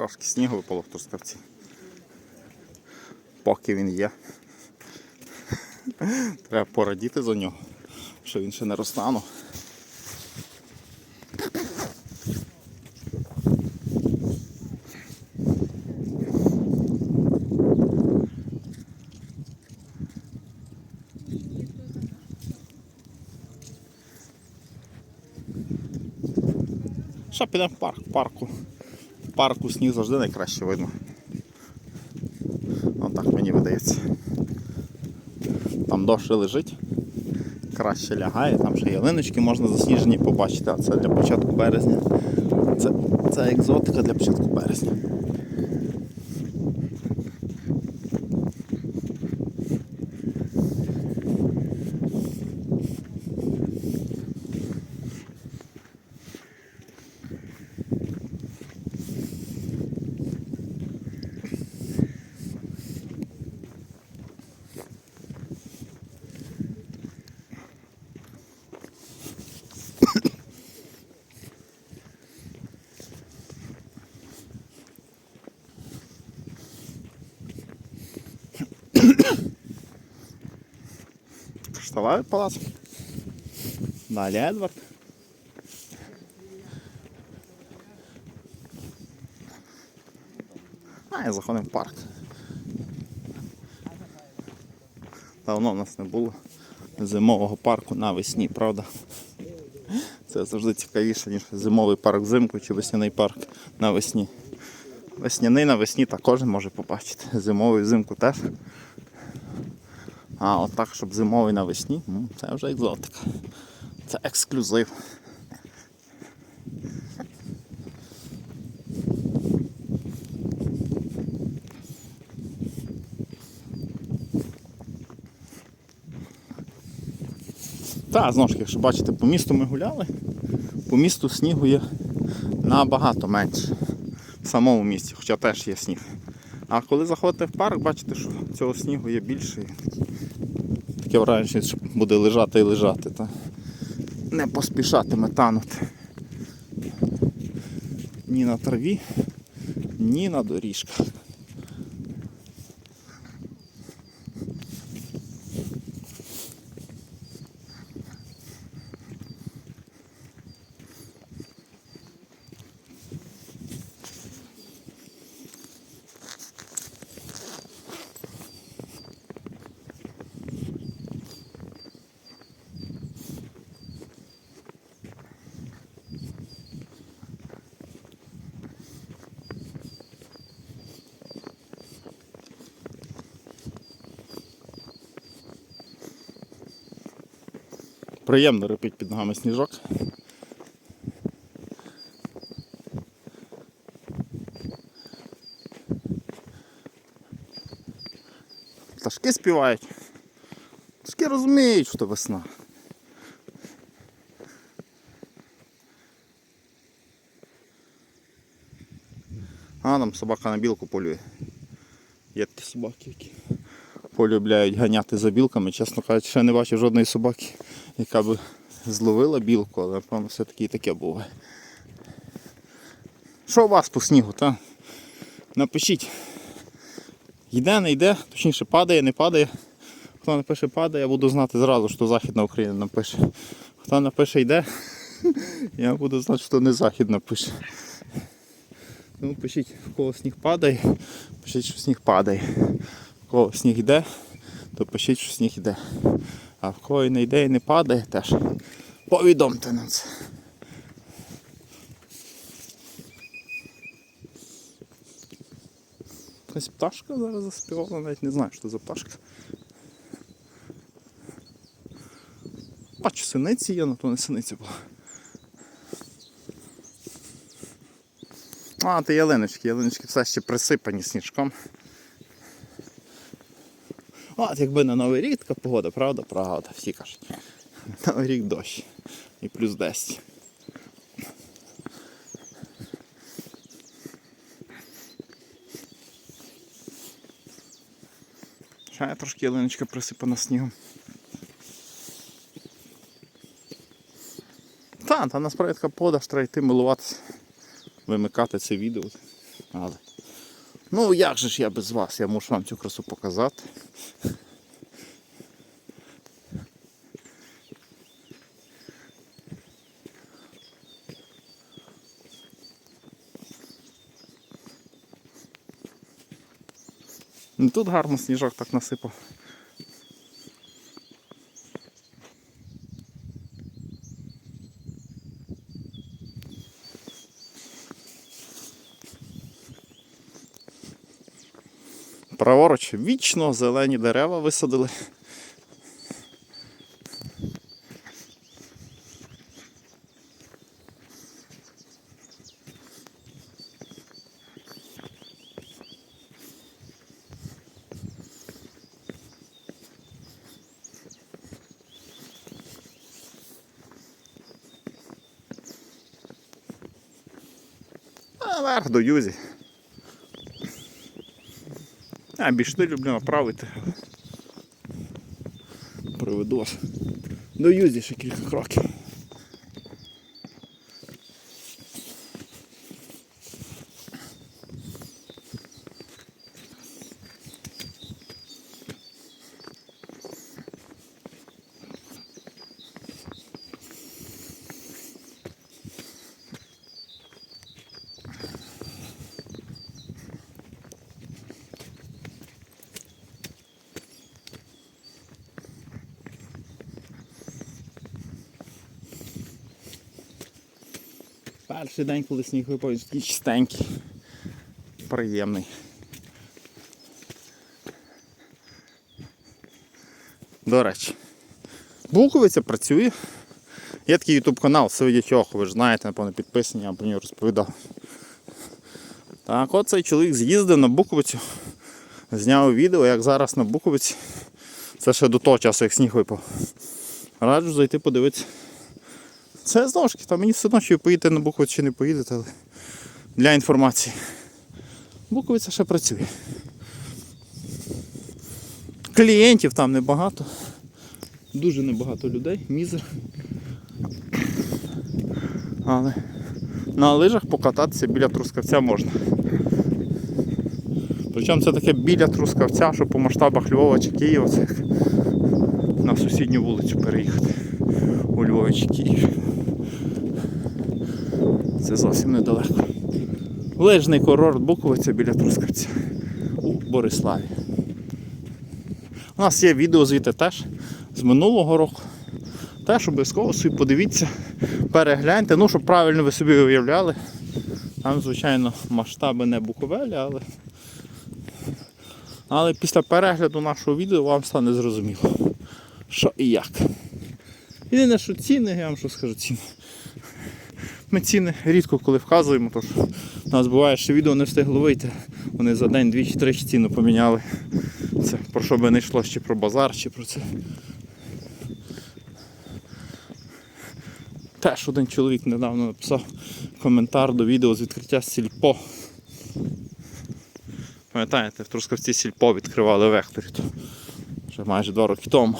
Трошки снігу випало в Трускавці. Поки він є. Треба порадіти за нього, що він ще не розтанув. Ще підемо в парк, парку. Парку сніг завжди найкраще видно. Ось так мені видається. Там довше лежить, краще лягає, там ще ялиночки можна засніжені побачити, а це для початку березня. Це, це екзотика для початку березня. Кришталевий палац. Далі Едвард. А, і заходимо в парк. Давно в нас не було зимового парку навесні, правда? Це завжди цікавіше, ніж зимовий парк взимку чи весняний парк навесні. Весняний навесні так кожен може побачити. Зимовий взимку теж. А от так, щоб зимовий навесні, ну, це вже екзотика. Це ексклюзив. Так, знову ж таки, якщо бачите, по місту ми гуляли, по місту снігу є набагато менше. В самому місті, хоча теж є сніг. А коли заходите в парк, бачите, що цього снігу є більше. Таке враження, що буде лежати і лежати. Та не поспішатиме танути. Ні на траві, ні на доріжках. Приємно репить під ногами сніжок. Пташки співають. Пташки розуміють, що весна. А, там собака на білку полює. Є такі собаки, які полюбляють ганяти за білками. Чесно кажучи, ще не бачив жодної собаки, яка би зловила білку, але напевно все-таки і таке буває. Що у вас по снігу, та? Напишіть. Йде, не йде, точніше падає, не падає. Хто напише падає, я буду знати зразу, що Західна Україна напише. Хто напише йде, я буду знати, що не Західна пише. Ну, пишіть, в кого сніг падає, пишіть, що сніг падає. В кого сніг йде, то пишіть, що сніг йде. А в кого не йде і не падає теж. Повідомте нам це. Якась пташка зараз заспівала, навіть не знаю, що це за пташка. Бачу, синиці є, але то не синиця була. А, це ялиночки, ялиночки все ще присипані сніжком. От якби на Новий рік така погода, правда? Правда, всі кажуть. Новий рік дощ. І плюс 10. Ще трошки ялиночка присипана снігом. Та, та насправді така погода, що треба йти милуватися, вимикати це відео. Але. Ну як же ж я без вас? Я мушу вам цю красу показати. Ну, Тут гарно сніжок так насипав. Праворуч вічно зелені дерева висадили. А вверх до юзі. Більше не люблю направити. Приведу вас до юзі ще кілька кроків. Перший день, коли сніг випав, він такий чистенький, приємний. До речі, Буковиця працює. Є такий YouTube канал Сивидять Охо, ви ж знаєте, напевно, підписані, я про нього розповідав. Так, от цей чоловік з'їздив на Буковицю, зняв відео, як зараз на Буковиці. Це ще до того часу, як сніг випав. Раджу зайти подивитися. Це знову ж таки, там мені все одно, чи поїдете на Буковицю, чи не поїдете, але для інформації. Буковиця ще працює. Клієнтів там небагато. Дуже небагато людей, мізер. Але на лижах покататися біля трускавця можна. Причому це таке біля трускавця, що по масштабах Львова чи Києва, це на сусідню вулицю переїхати у Львові чи Києві. Це зовсім недалеко. Лижний курорт Буковиця біля Трускавця у Бориславі. У нас є відео звідти теж з минулого року. Теж обов'язково собі подивіться, перегляньте, ну щоб правильно ви собі уявляли. Там, звичайно, масштаби не Буковелі, але але після перегляду нашого відео вам стане зрозуміло, що і як. Єдине, що ціни, я вам що скажу ціни. Ми ціни рідко коли вказуємо, тож у нас буває, що відео не встигло вийти. Вони за день двічі тричі ціну поміняли. Це про що би не йшло, чи про базар, чи про це. Теж один чоловік недавно написав коментар до відео з відкриття сільпо. Пам'ятаєте, в Трускавці сільпо відкривали в векторі то вже майже два роки тому.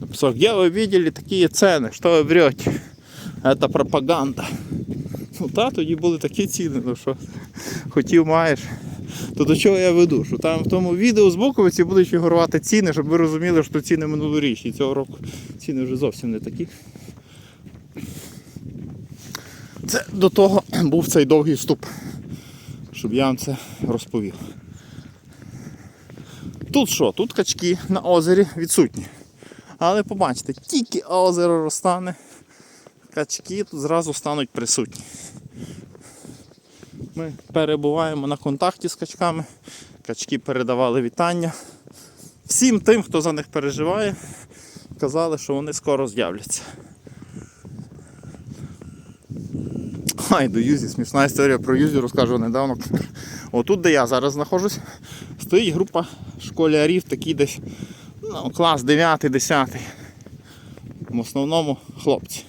Написал, где вы видели такие цены, что вы врете? Это пропаганда. Ну та тоді були такі ціни, ну що хотів маєш. То до чого я веду? Що там в тому відео з Буковиці будуть фігурувати ціни, щоб ви розуміли, що ціни минулорічні. Цього року ціни вже зовсім не такі. Це до того був цей довгий вступ, щоб я вам це розповів. Тут що? Тут качки на озері відсутні. Але побачите, тільки озеро розтане, качки тут зразу стануть присутні. Ми перебуваємо на контакті з качками. Качки передавали вітання. Всім тим, хто за них переживає, казали, що вони скоро з'являться. Ай, до Юзі, смішна історія про Юзі розкажу недавно. Отут, де я зараз знаходжусь, стоїть група школярів, такі десь ну, клас 9-10. В основному хлопці.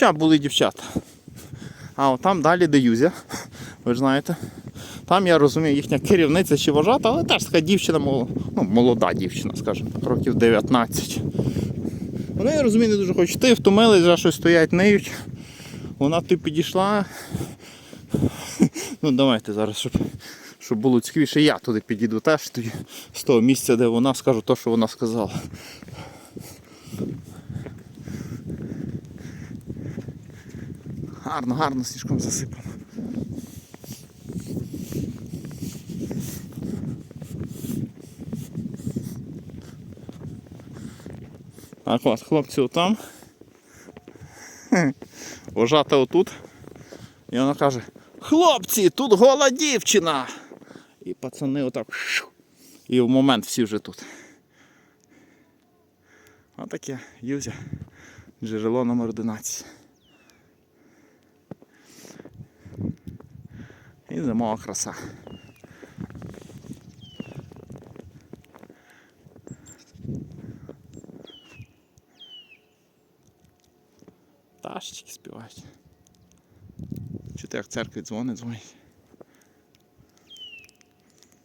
Хоча були дівчата. А от там далі де Юзя, ви ж знаєте. Там я розумію їхня керівниця чи вожата, але теж така дівчина, ну, молода дівчина, скажімо так, років 19. Вони, я розумію, не дуже хочуть йти, втомились, вже щось стоять, ниють. Вона ти підійшла, Ну давайте зараз, щоб, щоб було цікавіше, я туди підійду теж тоді, з того місця, де вона скажу те, що вона сказала. Гарно, гарно сніжком засипано. Так от, хлопці отам. Вожата отут. І вона каже: Хлопці, тут гола дівчина. І пацани отак. І в момент всі вже тут. Отаке Юзя. Джерело номер 11. І зимова краса. Пташечки співають. Чути, як церкві дзвони дзвонять.